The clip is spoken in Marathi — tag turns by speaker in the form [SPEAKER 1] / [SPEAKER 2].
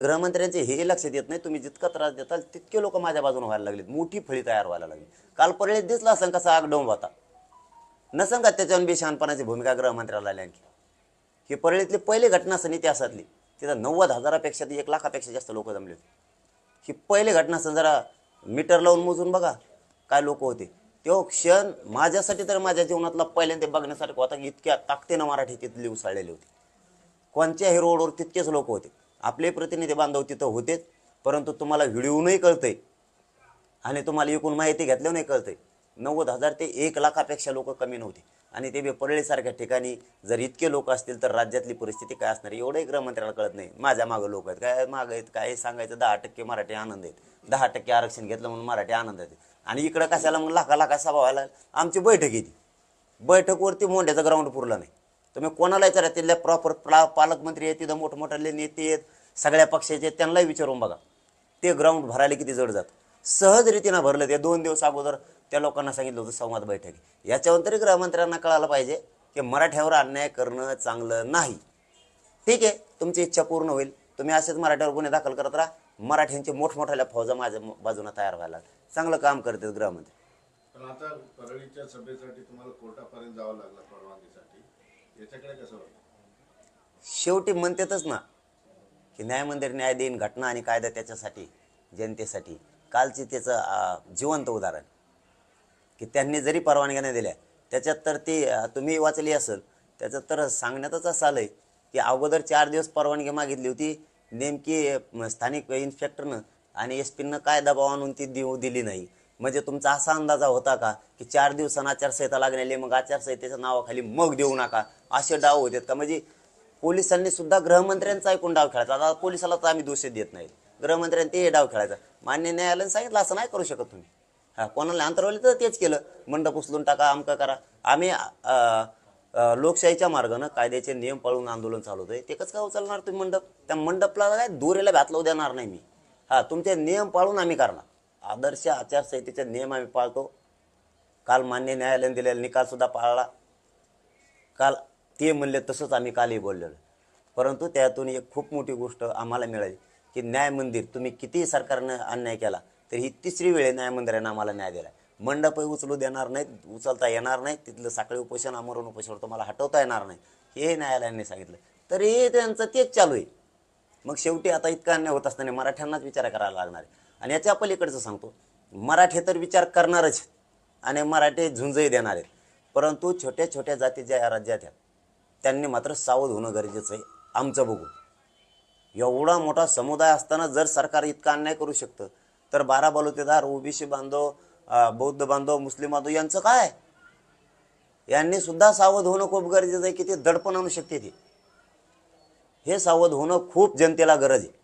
[SPEAKER 1] गृहमंत्र्यांचे हे लक्षात येत नाही तुम्ही जितका त्रास देताल तितके लोक माझ्या बाजूने व्हायला लागलेत. मोठी फळी तयार व्हायला लागली. काल परळीत दिसला असं कसा आग डोंब होता. नसन का त्याच्यावर बी शहाणपणाची भूमिका गृहमंत्र्याला आली आणखी. ही परळीतली पहिली घटना असेल इतिहासातली तिथं नव्वद हजारापेक्षा ती एक लाखापेक्षा जास्त लोक जमले होते. ही पहिली घटना असेल जरा मीटर लावून मोजून बघा काय लोक होते. तो क्षण माझ्यासाठी तर माझ्या जीवनातला पहिल्यांदा बघण्यासारखं होता की इतक्या ताकदीनं मराठी तिथली उसळलेली होती. कोणत्याही रोडवर तितकेच लोक होते. आपले प्रतिनिधी बांधव तिथं होतेच परंतु तुम्हाला व्हिडिओनही कळतंय. आणि तुम्हाला एकूण माहिती घेतल्यावर नाही कळतंय. नव्वद हजार ते एक लाखापेक्षा लोक कमी नव्हते. आणि ते बी परळीसारख्या ठिकाणी जर इतके लोक असतील तर राज्यातली परिस्थिती काय असणार एवढंही गृहमंत्र्याला कळत नाही. माझ्या मागं लोक आहेत. काय मागं आहेत? काय सांगायचं? दहा टक्के मराठी आनंद आहेत. दहा टक्के आरक्षण घेतलं म्हणून मराठी आनंद आहेत. आणि इकडं कशाला मग लाखा लाखा सभा व्हायला आमची बैठक येते. बैठकवरती मोंड्याचं ग्राउंड पुरलं नाही. तुम्ही कोणाला विचारा तिथल्या प्रॉपर पालकमंत्री आहेत तिथं मोठमोठ्याले नेते आहेत सगळ्या पक्षाचे त्यांनाही विचारून बघा. ते ग्राउंड भरायला किती जड जात. सहज रीतीनं भरलं ते दोन दिवस अगोदर त्या लोकांना सांगितलं होतं संवाद बैठक. याच्यावर तरी गृहमंत्र्यांना कळालं पाहिजे की मराठ्यावर अन्याय करणं चांगलं नाही. ठीक आहे तुमची इच्छा पूर्ण होईल. तुम्ही असेच मराठ्यावर गुन्हे दाखल करत राहा. मराठ्यांची मोठमोठ्याल्या फौजा माझ्या बाजूने तयार व्हायला चांगलं काम करतात गृहमंत्री.
[SPEAKER 2] पण आता परळीच्या सभेसाठी तुम्हाला कोर्टापर्यंत जावं लागलं परवानगीसाठी. याच्याकडे कसं
[SPEAKER 1] शेवटी म्हणतातच ना की न्यायमंदिर न्याय देईन घटना आणि कायदा त्याच्यासाठी जनतेसाठी. कालची त्याचं जिवंत उदाहरण की त्यांनी जरी परवानग्या नाही दिल्या त्याच्यात तर ती तुम्ही वाचली असेल त्याच्यात तर सांगण्यातच असं आलं आहे की अगोदर चार दिवस परवानगी मागितली होती नेमकी स्थानिक इन्स्पेक्टरनं आणि एस पीनं काय दबाव आणून ती देऊ दिली नाही. म्हणजे तुमचा असा अंदाजा होता का की चार दिवसांना आचारसंहिता लागलेली मग आचारसंहितेच्या नावाखाली मग देऊ नका? असे डाव होतात का? म्हणजे पोलिसांनी सुद्धा गृहमंत्र्यांचा ऐकून डाव खेळायचा. आता पोलिसाला तर आम्ही दोष देत नाही. गृहमंत्र्यांनी ते डाव खेळायचा. मान्य न्यायालयाने सांगितलं असं नाही करू शकत तुम्ही. हा कोणाला अंतरवली तर तेच केलं. मंडप उचलून टाका अमका करा. आम्ही लोकशाहीच्या मार्गानं कायद्याचे नियम पाळून आंदोलन चालवतोय. ते कसं काय उचलणार तुम्ही मंडप? त्या मंडपला काय दोरीला घातलं देणार नाही मी. हा तुमचे नियम पाळून आम्ही करणार. आदर्श आचारसंहितेचे नियम आम्ही पाळतो. काल मान्य न्यायालयाने दिलेला निकाल सुद्धा पाळला. काल ते म्हणले तसंच आम्ही कालही बोललेलो. परंतु त्यातून एक खूप मोठी गोष्ट आम्हाला मिळाली की न्याय मंदिर तुम्ही कितीही सरकारनं अन्याय केला तर ही तिसरी वेळ न्याय मंदिरानं आम्हाला न्याय दिला मंडपही उचलू देणार नाहीत उचलता येणार नाही तिथलं साखळी उपोषण आमरण उपोषण तुम्हाला हटवता येणार नाही हे न्यायालयाने सांगितलं. तरी त्यांचं तेच चालू आहे. मग शेवटी आता इतका अन्याय होत असताना मराठ्यांनाच विचार करायला लागणार आहे. आणि याच्या पलीकडचं सांगतो. मराठे तर विचार करणारच आणि मराठे झुंजही देणार आहेत. परंतु छोट्या छोट्या जाती ज्या या राज्यात आहेत त्यांनी मात्र सावध होणं गरजेचं आहे आमचं बघून. एवढा मोठा समुदाय असताना जर सरकार इतका अन्याय करू शकतं तर बारा बलुतेदार ओबीसी बांधव बौद्ध बांधव मुस्लिम बांधव यांचं काय? यांनी सुद्धा सावध होणं खूप गरजेचं आहे की ते दडपण आणू शकते ते. हे सावध होणं खूप जनतेला गरज आहे.